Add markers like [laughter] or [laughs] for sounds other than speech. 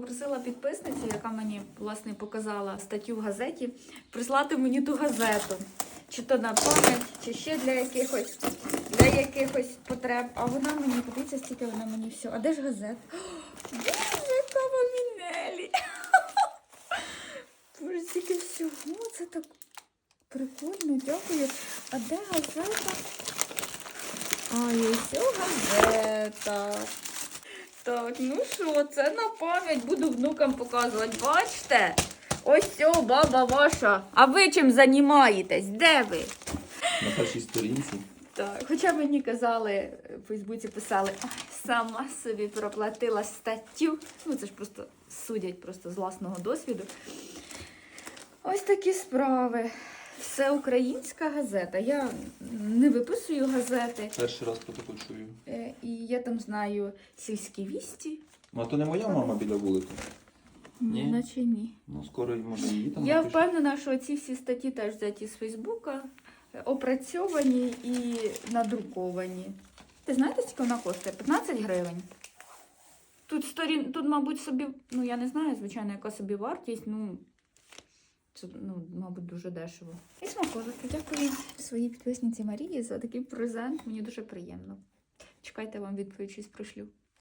попросила підписницю, яка мені власне показала статтю в газеті, прислати мені ту газету. Чи то на пам'ять, чи ще для якихось, для якихось потреб. А вона мені, подивіться, стільки вона мені все. А де ж газета? [gasps] [laughs] Боже, кава Мінелі! Боже, стільки всього. Це так прикольно, дякую. А де газета? Є ось газета. Так, ну що, це на пам'ять буду внукам показувати. Бачите? Ось о, баба ваша. А ви чим займаєтесь? Де ви? На першій сторінці. Так, хоча мені казали, в Фейсбуці писали, сама собі проплатила статтю. Ну, це ж просто судять просто з власного досвіду. Ось такі справи. Все українська газета. Я не виписую газети. Перший раз про таку чую. Я там знаю сільські вісті. Ну, а то не моя мама біля вулиці. Ні? Наче ні. Ну, скоро може її там Я напишуть. впевнена, що ці всі статті теж взяті з Фейсбука, е, опрацьовані і надруковані. Ти знаєте, скільки вона коштує? 15 гривень. Тут сторін, тут, мабуть, собі, ну я не знаю, звичайно, яка собі вартість, ну. Це, ну, мабуть, дуже дешево. І смаколики. Дякую своїй підписниці Марії за такий презент. Мені дуже приємно. Чекайте, вам відповідь щось пришлю.